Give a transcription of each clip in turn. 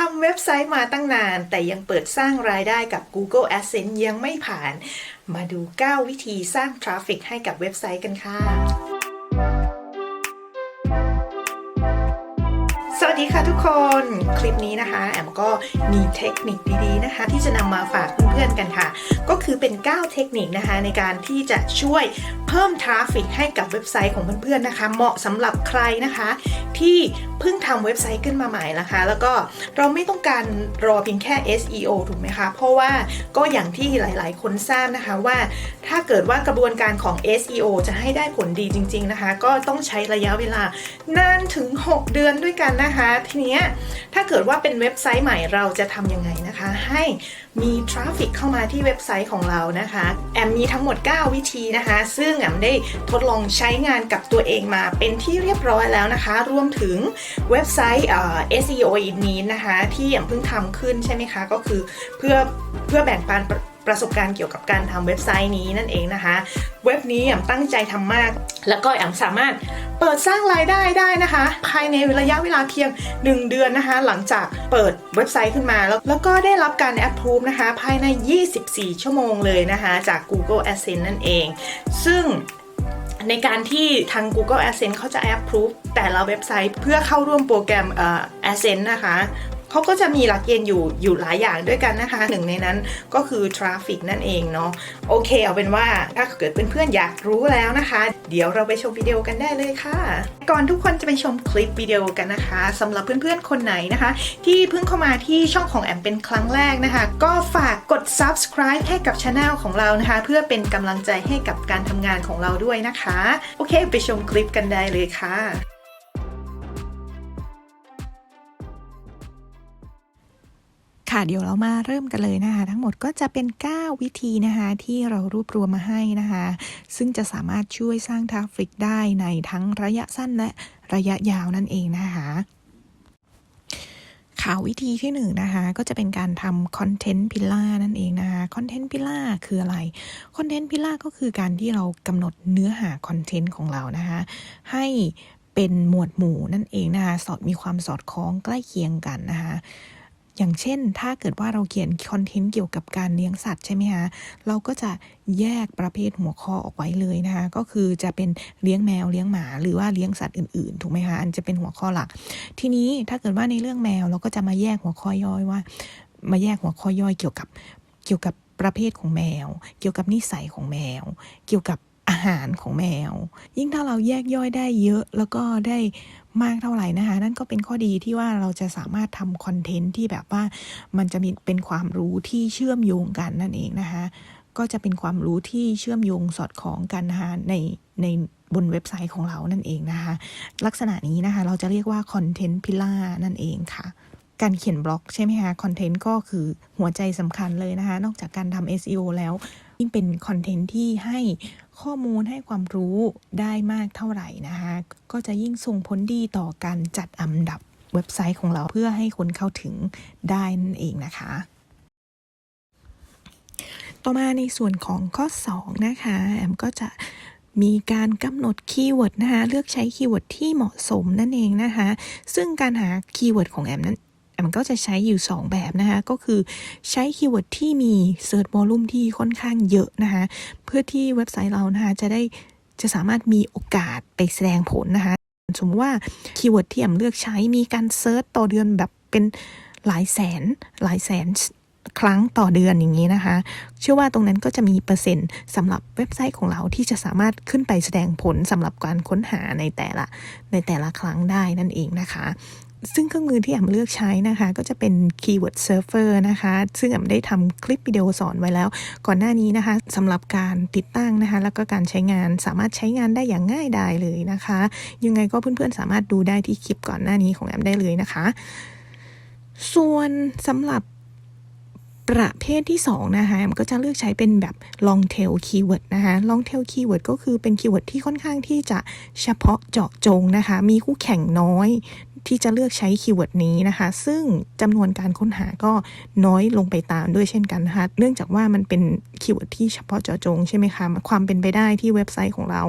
ทำเว็บไซต์มาตั้งนาน แต่ยังเปิดสร้างรายได้กับ Google Adsense ยังไม่ผ่าน มาดู 9 วิธีสร้างทราฟฟิกให้กับเว็บไซต์กันค่ะสวัสดีค่ะทุกคน คลิปนี้นะคะ แอมก็มีเทคนิคดีๆนะคะ ที่จะนำมาฝากเพื่อนๆกันค่ะ ก็คือเป็น 9 เทคนิคนะคะ ในการที่จะช่วยเพิ่มทราฟฟิกให้กับเว็บไซต์ของเพื่อนๆนะคะ เหมาะสำหรับใครนะคะ ที่เพิ่งทำเว็บไซต์ขึ้นมาใหม่นะคะ แล้วก็เราไม่ต้องการรอเพียงแค่ SEO ถูกไหมคะ เพราะว่าก็อย่างที่หลายๆ คนทราบนะคะว่าถ้าเกิดว่ากระบวนการของ SEO จะให้ได้ผลดีจริง ๆนะคะ ก็ต้องใช้ระยะเวลานานถึง 6 เดือนด้วยกันนะคะ ทีเนี้ยถ้าเกิดว่าเป็นเว็บไซต์ใหม่เราจะทำยังไงนะคะ ให้มีทราฟฟิกเข้ามาที่เว็บไซต์ของเรานะคะ แอมมีทั้งหมด 9 วิธีนะคะ ซึ่งแอมได้ทดลองใช้งานกับตัวเองมาเป็นที่เรียบร้อยแล้วนะคะ รวมถึงเว็บไซต์เอ่อ SEO in need นะคะ ที่แอมเพิ่งทำขึ้นใช่ไหมคะ ก็คือเพื่อเพื่อแบ่งปัน ประสบการณ์เกี่ยวกับการทำเว็บไซต์นี้นั่นเองนะคะ เว็บนี้แอมตั้งใจทำมาก แล้วก็แอมสามารถเปิดสร้างรายได้ได้นะคะ ภายในระยะเวลาเพียง 1 เดือนนะคะ หลังจากเปิดเว็บไซต์ขึ้นมา แล้วแล้วก็ได้รับการ approve นะคะ ภายใน 24 ชั่วโมงเลยนะคะ จาก Google Adsense นั่นเอง ซึ่งในการที่ทาง Google Adsense เขาจะ approve แต่ละเว็บไซต์เพื่อเข้าร่วมโปรแกรมเอ่อ Adsense นะคะ เขาก็จะมีหลักเกณฑ์อยู่อยู่หลายอย่างด้วยกันนะคะหนึ่งในนั้นก็คือ Traffic นั่นเองเนาะโอเคเอาเป็นว่าถ้าเกิดเพื่อนๆอยากรู้แล้วนะคะ เดี๋ยวเราไปชมวิดีโอกันได้เลยค่ะ ก่อนทุกคนจะไปชมคลิปวิดีโอกันนะคะสำหรับเพื่อนๆคนไหนนะคะ ที่เพิ่งเข้ามาที่ช่องของแอมเป็นครั้งแรกนะคะ ก็ฝากกด subscribe ให้กับช anel ของเรานะคะ เพื่อเป็นกำลังใจให้กับการทำงานของเราด้วยนะคะ โอเค ไปชมคลิปกันได้เลยค่ะ ค่ะเดี๋ยวเรามาเริ่มกันเลยนะคะ ทั้งหมดก็จะเป็น 9 วิธีนะคะที่เรารวบรวมมาให้นะคะ ซึ่งจะสามารถช่วยสร้างทราฟฟิกได้ในทั้งระยะสั้นและระยะยาวนั่นเองนะคะข่าววิธีที่หนึ่งนะคะก็จะเป็นการทำคอนเทนต์พิล่านั่นเองนะคะคอนเทนต์พิล่าคืออะไรคอนเทนต์พิล่าก็คือการที่เรากำหนดเนื้อหาคอนเทนต์ของเรานะคะให้เป็นหมวดหมู่นั่นเองนะคะสอดมีความสอดคล้องใกล้เคียงกันนะคะ อย่างเช่น ถ้าเกิดว่าเราเขียนคอนเทนต์เกี่ยวกับการเลี้ยงสัตว์ใช่ไหมคะเราก็จะแยกประเภทหัวข้อออกไว้เลยนะคะก็คือจะเป็นเลี้ยงแมวเลี้ยงหมา หรือว่าเลี้ยงสัตว์อื่นๆถูกไหมคะอันจะเป็นหัวข้อหลัก ทีนี้ถ้าเกิดว่าในเรื่องแมวเราก็จะมาแยกหัวข้อย่อยว่า มาแยกหัวข้อย่อยเกี่ยวกับเกี่ยวกับประเภทของแมว เกี่ยวกับนิสัยของแมว เกี่ยวกับอาหารของแมว ยิ่งถ้าเราแยกย่อยได้เยอะแล้วก็ได้ มากเท่าไหร่นะคะ นั่นก็เป็นข้อดีที่ว่าเราจะสามารถทำคอนเทนต์ที่แบบว่ามันจะมีเป็นความรู้ที่เชื่อมโยงกันนั่นเองนะคะ ก็จะเป็นความรู้ที่เชื่อมโยงสอดคล้องกันนะคะในในบนเว็บไซต์ของเรานั่นเองนะคะ ลักษณะนี้นะคะ เราจะเรียกว่าคอนเทนต์พิล่านั่นเองค่ะ การเขียนบล็อกใช่ไหมคะคอนเทนต์ก็คือหัวใจสำคัญเลยนะคะ นอกจากการทำ SEO แล้ว ยิ่งเป็นคอนเทนต์ที่ให้ข้อมูลให้ความรู้ได้มากเท่าไหร่นะคะ ก็จะยิ่งส่งผลดีต่อการจัดอันดับเว็บไซต์ของเราเพื่อให้คนเข้าถึงได้นั่นเองนะคะ ต่อมาในส่วนของข้อ 2 นะคะแอมก็จะมีการกำหนดคีย์เวิร์ดนะคะ เลือกใช้คีย์เวิร์ดที่เหมาะสมนั่นเองนะคะ ซึ่งการหาคีย์เวิร์ดของแอมนั้น แอมก็จะใช้อยู่ 2 แบบนะคะก็คือใช้คีย์เวิร์ดที่มี Search Volume ที่ค่อนข้างเยอะนะคะเพื่อที่เว็บไซต์เรานะคะจะได้จะสามารถมีโอกาสไปแสดงผลนะคะสมมติว่าคีย์เวิร์ดที่แอมเลือกใช้มีการเซิร์ชต่อเดือนแบบเป็นหลายแสนหลายแสนครั้งต่อเดือนอย่างนี้นะคะ เชื่อว่าตรงนั้นก็จะมีเปอร์เซ็นต์สำหรับเว็บไซต์ของเราที่จะสามารถขึ้นไปแสดงผลสำหรับการค้นหาในแต่ละในแต่ละครั้งได้นั่นเองนะคะ ซึ่งเครื่องมือที่แอมเลือกใช้นะคะ ก็จะเป็น Keyword Server นะคะ ซึ่งแอมได้ทำคลิปวิดีโอสอนไว้แล้ว ก่อนหน้านี้นะคะสำหรับการติดตั้งนะคะ แล้วก็การใช้งานสามารถใช้งานได้อย่างง่ายดายเลยนะคะ ยังไงก็เพื่อนๆสามารถดูได้ที่คลิปก่อนหน้านี้ของแอมได้เลยนะคะ ส่วนสำหรับประเภทที่2นะคะมันก็จะเลือกใช้เป็นแบบ long tail keyword นะคะ long tail keyword ก็คือเป็นคีย์เวิร์ดที่ค่อนข้างที่จะเฉพาะเจาะจงนะคะ มีคู่แข่งน้อย ที่จะเลือกใช้คีย์เวิร์ดนี้นะคะ ซึ่งจำนวนการค้นหาก็น้อยลงไปตามด้วยเช่นกันนะคะ เนื่องจากว่ามันเป็นคีย์เวิร์ดที่เฉพาะเจาะจงใช่ไหมคะ ความเป็นไปได้ที่เว็บไซต์ของเรา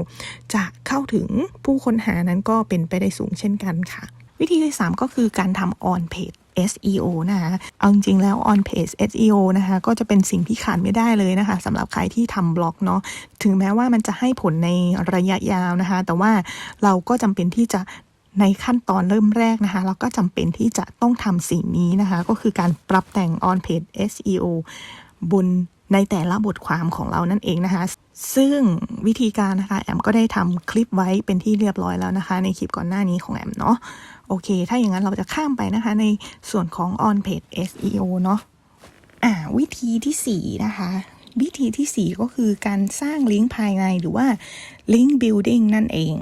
จะเข้าถึงผู้ค้นหานั้นก็เป็นไปได้สูงเช่นกันค่ะ วิธีที่ 3 ก็คือการทำ on page SEO นะคะเอาจริงๆแล้ว on page SEO นะคะ ก็จะเป็นสิ่งที่ขาดไม่ได้เลยนะคะสำหรับใครที่ทำบล็อกเนาะ ถึงแม้ว่ามันจะให้ผลในระยะยาวนะคะ แต่ว่าเราก็จำเป็นที่จะ ในขั้นตอนเริ่มแรกนะคะ เราก็จำเป็นที่จะต้องทำสิ่งนี้นะคะ ก็คือการปรับแต่ง on page SEO บนในแต่ละบทความของเรานั่นเองนะคะ ซึ่งวิธีการนะคะ แอมก็ได้ทำคลิปไว้เป็นที่เรียบร้อยแล้วนะคะ ในคลิปก่อนหน้านี้ของแอมเนาะโอเค ถ้าอย่างนั้นเราจะข้ามไปนะคะ ในส่วนของ on page SEO เนาะอ่าวิธีที่4นะคะวิธีที่ 4 ก็คือการสร้างลิงก์ภายในหรือว่า link building นั่นเอง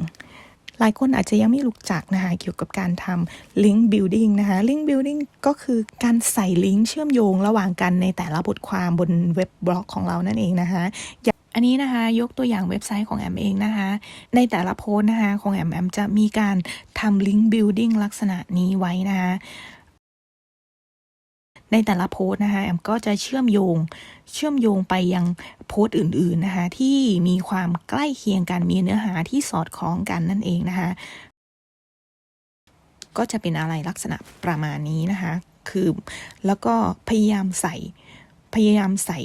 หลายคนอาจจะยังไม่รู้จักนะคะเกี่ยวกับการทำ link building นะคะ link building ก็คือการใส่ลิงก์เชื่อมโยงระหว่างกันในแต่ละบทความบนเว็บบล็อกของเรานั่นเองนะคะอย่างอันนี้นะคะยกตัวอย่างเว็บไซต์ของแอมเองนะคะในแต่ละโพสต์นะคะของแอมแอมจะมีการทำ link building ลักษณะนี้ไว้นะคะ ในแต่ละโพสต์นะคะแอมก็จะเชื่อมโยงเชื่อมโยงไปยังโพสต์อื่นๆนะคะที่มีความใกล้เคียงกันมีเนื้อหาที่สอดคล้องกันนั่นเองนะคะก็จะเป็นอะไรลักษณะประมาณนี้นะคะคือแล้วก็พยายามใส่พยายามใส่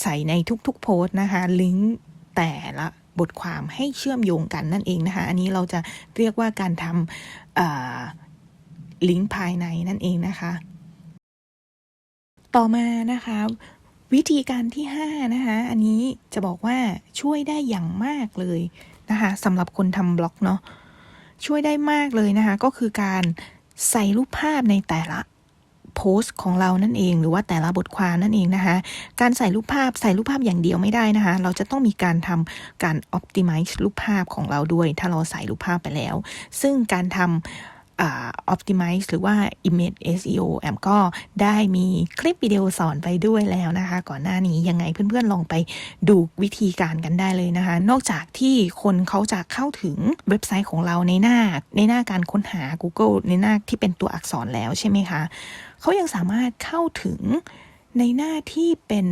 ใส่ในทุกๆโพสต์นะคะลิงก์แต่ละบทความให้เชื่อมโยงกันนั่นเองนะคะ อันนี้เราจะเรียกว่าการทำลิงก์ภายในนั่นเองนะคะ ต่อมานะคะ วิธีการที่5นะคะอันนี้จะบอกว่าช่วยได้อย่างมากเลยนะคะสำหรับคนทำบล็อกเนาะช่วยได้มากเลยนะคะ ก็คือการใส่รูปภาพในแต่ละโพสต์ของเรานั่นเอง หรือว่าแต่ละบทความนั่นเองนะคะ การใส่รูปภาพใส่รูปภาพอย่างเดียวไม่ได้นะคะ เราจะต้องมีการทำการ optimize รูปภาพของเราด้วย ถ้าเราใส่รูปภาพไปแล้ว ซึ่งการทำ optimize หรือว่า image SEO แอมก็ได้มีคลิปวิดีโอสอนไปด้วยแล้วนะคะ ก่อนหน้านี้ยังไงเพื่อนๆลองไปดูวิธีการกันได้เลยนะคะ นอกจากที่คนเขาจะเข้าถึงเว็บไซต์ของเราในหน้าในหน้าการค้นหา Google ในหน้าที่เป็นตัวอักษรแล้วใช่ไหมคะเขายังสามารถเข้าถึงในหน้าที่เป็น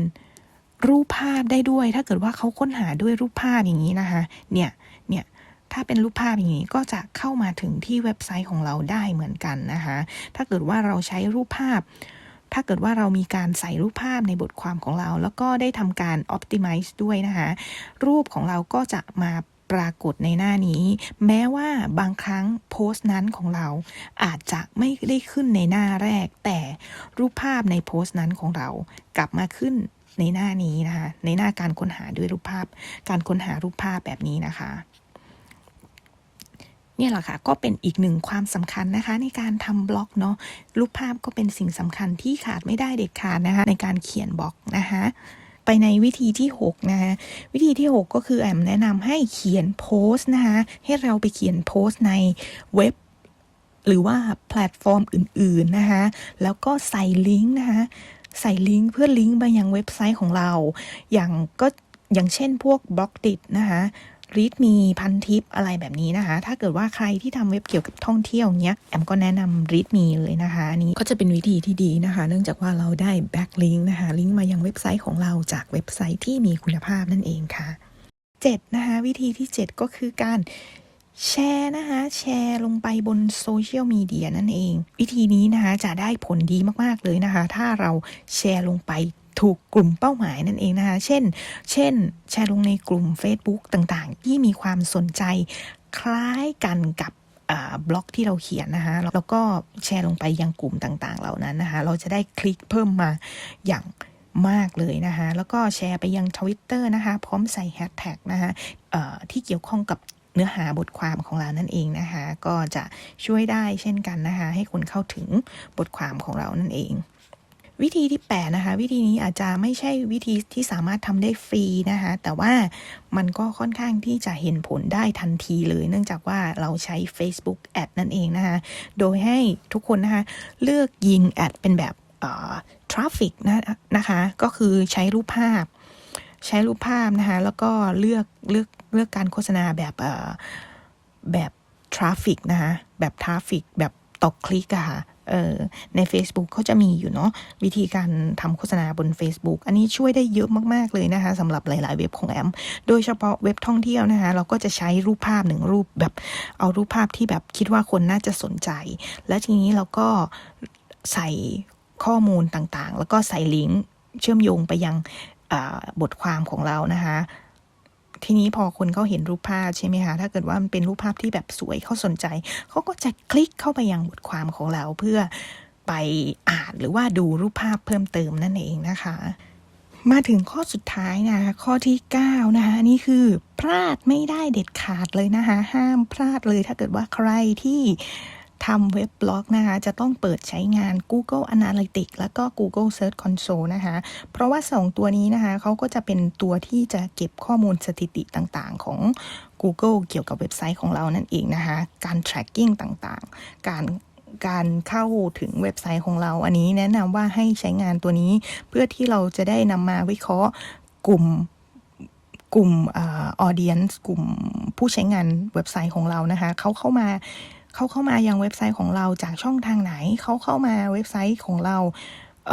รูปภาพได้ด้วย ถ้าเกิดว่าเขาค้นหาด้วยรูปภาพอย่างนี้นะคะ เนี่ย เนี่ย ถ้าเป็นรูปภาพอย่างนี้ก็จะเข้ามาถึงที่เว็บไซต์ของเราได้เหมือนกันนะคะ ถ้าเกิดว่าเราใช้รูปภาพ ถ้าเกิดว่าเรามีการใส่รูปภาพในบทความของเรา แล้วก็ได้ทำการ optimize ด้วยนะคะ รูปของเราก็จะมาปรากฏในหน้านี้ แม้ว่าบางครั้งโพสต์นั้นของเราอาจจะไม่ได้ขึ้นในหน้าแรก แต่รูปภาพในโพสต์นั้นของเรากลับมาขึ้นในหน้านี้นะคะ ในหน้าการค้นหาด้วยรูปภาพ การค้นหารูปภาพแบบนี้นะคะ เนี่ยแหละค่ะก็เป็นอีกหนึ่งความสำคัญนะคะ ในการทำบล็อกเนาะรูปภาพก็เป็นสิ่งสำคัญที่ขาดไม่ได้เด็ดขาดนะคะในการเขียนบล็อกนะคะไปในวิธีที่ 6 นะคะวิธีที่ 6 ก็คือแอมแนะนำให้เขียนโพสต์นะคะให้เราไปเขียนโพสต์ในเว็บ หรือว่าแพลตฟอร์มอื่น ๆ นะคะแล้วก็ใส่ลิงก์นะคะใส่ลิงก์เพื่อลิงก์ไปยังเว็บไซต์ของเรา อย่างก็อย่างเช่นพวกบล็อกดินะคะ รีดมีพันทิปอะไรแบบนี้นะคะ ถ้าเกิดว่าใครที่ทำเว็บเกี่ยวกับท่องเที่ยวเนี้ยแอมก็แนะนำรีดมีเลยนะคะอันนี้ก็จะเป็นวิธีที่ดีนะคะ เนื่องจากว่าเราได้แบ็กลิงก์นะคะลิงก์มายังเว็บไซต์ของเราจากเว็บไซต์ที่มีคุณภาพนั่นเองค่ะ7นะคะวิธีที่ 7 ก็คือการแชร์นะคะแชร์ลงไปบนโซเชียลมีเดียนั่นเอง วิธีนี้นะคะจะได้ผลดีมาก ๆ เลยนะคะ ถ้าเราแชร์ลงไป ถูกกลุ่มเป้าหมายนั่นเองนะคะ เช่น เช่น แชร์ลงในกลุ่ม Facebook ต่างๆ ที่มีความสนใจคล้ายกันกับบล็อกที่เราเขียนนะคะ แล้วก็แชร์ลงไปยังกลุ่มต่างๆ เหล่านั้นนะคะ เราจะได้คลิกเพิ่มมาอย่างมากเลยนะคะ แล้วก็แชร์ไปยัง Twitter นะคะ พร้อมใส่แฮชแท็กนะคะที่เกี่ยวข้องกับเนื้อหาบทความของเรานั่นเองนะคะ ก็จะช่วยได้เช่นกันนะคะ ให้คนเข้าถึงบทความของเรานั่นเอง วิธีที่8นะคะวิธีนี้อาจจะไม่ใช่วิธีที่สามารถทำได้ฟรีนะคะแต่ว่ามันก็ค่อนข้างที่จะเห็นผลได้ทันทีเลย เนื่องจากว่าเราใช้ Facebook Ad นั่นเองนะคะโดยให้ทุกคนนะคะเลือกยิงแอดเป็นแบบทราฟฟิกนะนะคะก็คือใช้รูปภาพ ใช้รูปภาพนะคะแล้วก็เลือกเลือกเลือกการโฆษณาแบบแบบทราฟฟิกนะคะแบบทราฟฟิกแบบต่อคลิกอะค่ะเอ่อ ใน Facebook เขาจะมีอยู่เนาะวิธีการทำโฆษณาบน Facebook อันนี้ช่วยได้เยอะมาก ๆ เลยนะคะสำหรับหลาย ๆ เว็บของแอม โดยเฉพาะเว็บท่องเที่ยวนะคะ เราก็จะใช้รูปภาพหนึ่งรูปแบบเอารูปภาพที่แบบคิดว่าคนน่าจะสนใจ แล้วทีนี้เราก็ใส่ข้อมูลต่างๆ แล้วก็ใส่ลิงก์เชื่อมโยงไปยังบทความของเรานะคะ ทีนี้พอคนเขาเห็นรูปภาพใช่ไหมคะถ้าเกิดว่ามันเป็นรูปภาพที่แบบสวยเขาสนใจเขาก็จะคลิกเข้าไปยังบทความของเราเพื่อไปอ่านหรือว่าดูรูปภาพเพิ่มเติมนั่นเองนะคะ มาถึงข้อสุดท้ายนะคะข้อที่ 9 นะคะนี่คือพลาดไม่ได้เด็ดขาดเลยนะคะห้ามพลาดเลยถ้าเกิดว่าใครที่ ทำเว็บบล็อกนะคะ จะต้องเปิดใช้งาน Google Analytics แล้วก็ Google Search Console นะคะ เพราะว่า 2 ตัวนี้นะคะเขาก็จะเป็นตัวที่จะเก็บข้อมูลสถิติต่างๆ ของ Google เกี่ยวกับเว็บไซต์ของเรานั่นเองนะคะ การ tracking ต่างๆ การการเข้าถึงเว็บไซต์ของเรา อันนี้แนะนำว่าให้ใช้งานตัวนี้ เพื่อที่เราจะได้นำมาวิเคราะห์กลุ่มกลุ่มออ audience กลุ่มผู้ใช้งานเว็บไซต์ของเรานะคะเขาเข้ามา เขาเข้ามายังเว็บไซต์ของเราจากช่องทางไหน เขาเข้ามาเว็บไซต์ของเราเ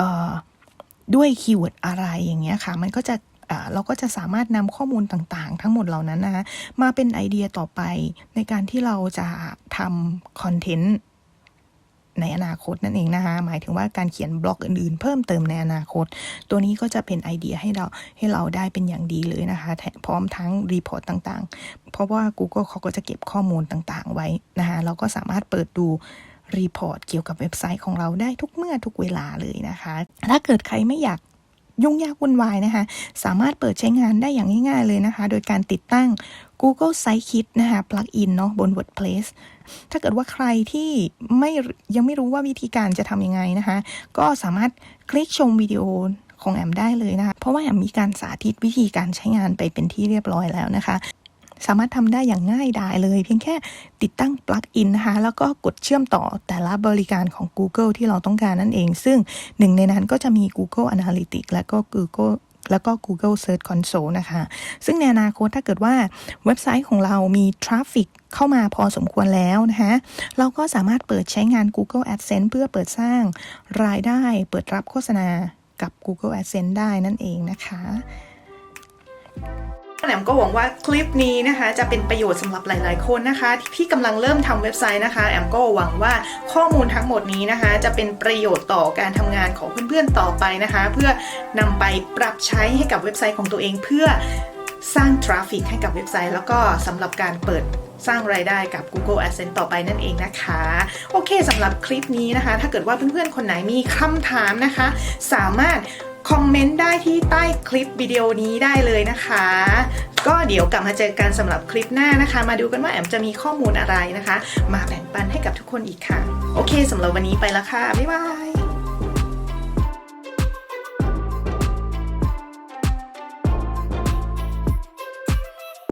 ด้วยคีย์เวิร์ดอะไรอย่างเงี้ยค่ะ มันก็จะเราก็จะสามารถนำข้อมูลต่างๆ ทั้งหมดเหล่านั้นนะคะมาเป็นไอเดียต่อไปในการที่เราจะทำคอนเทนต์ ในอนาคตนั่นเองนะคะ หมายถึงว่าการเขียนบล็อกอื่นๆ เพิ่มเติมในอนาคต ตัวนี้ก็จะเป็นไอเดียให้เราให้เราได้เป็นอย่างดีเลยนะคะพร้อมทั้งรีพอร์ตต่างๆ เพราะว่า Google เขาก็จะเก็บข้อมูลต่างๆ ไว้นะคะเราก็สามารถเปิดดูรีพอร์ตเกี่ยวกับเว็บไซต์ของเราได้ทุกเมื่อทุกเวลาเลยนะคะ ถ้าเกิดใครไม่อยาก ยุ่งยากวุ่นวายนะคะ สามารถเปิดใช้งานได้อย่างง่ายๆเลยนะคะ โดยการติดตั้ง Google Sitekit นะคะปลั๊กอินเนาะบน WordPress ถ้าเกิดว่าใครที่ไม่ยังไม่รู้ว่าวิธีการจะทำยังไงนะคะ ก็สามารถคลิกชมวิดีโอของแอมได้เลยนะคะ เพราะว่าแอมมีการสาธิตวิธีการใช้งานไปเป็นที่เรียบร้อยแล้วนะคะ สามารถทำได้อย่างง่ายดายเลย เพียงแค่ติดตั้งปลั๊กอินนะคะ แล้วก็กดเชื่อมต่อแต่ละบริการของ Google ที่เราต้องการนั่นเอง ซึ่งหนึ่งในนั้นก็จะมี Google Analytics และก็ Google แล้วก็ Google Search Console นะคะ ซึ่งในอนาคตถ้าเกิดว่าเว็บไซต์ของเรามีทราฟฟิกเข้ามาพอสมควรแล้วนะคะเราก็สามารถเปิดใช้งาน Google AdSense เพื่อเปิดสร้างรายได้ เปิดรับโฆษณากับ Google AdSense ได้นั่นเองนะคะ แหนมก็หวังว่าคลิปนี้นะคะจะเป็นประโยชน์สำหรับหลาย ๆ คนนะคะ ที่ที่กำลังเริ่มทำเว็บไซต์นะคะ แอมก็หวังว่าข้อมูลทั้งหมดนี้นะคะ จะเป็นประโยชน์ต่อการทำงานของเพื่อน ๆ ต่อไปนะคะ เพื่อนำไปปรับใช้ให้กับเว็บไซต์ของตัวเองเพื่อสร้างทราฟฟิกให้กับเว็บไซต์ แล้วก็สำหรับการเปิดสร้างรายได้กับ Google AdSense ต่อไปนั่นเองนะคะ โอเคสำหรับคลิปนี้นะคะ ถ้าเกิดว่าเพื่อนๆ คนไหนมีคำถามนะคะ สามารถ คอมเมนต์ได้ที่ใต้คลิปวิดีโอนี้ได้เลยนะคะ ก็เดี๋ยวกลับมาเจอกันสำหรับคลิปหน้านะคะ มาดูกันว่าแอมจะมีข้อมูลอะไรนะคะ มาแบ่งปันให้กับทุกคนอีกค่ะ โอเคสำหรับวันนี้ไปแล้วค่ะ บ๊ายบาย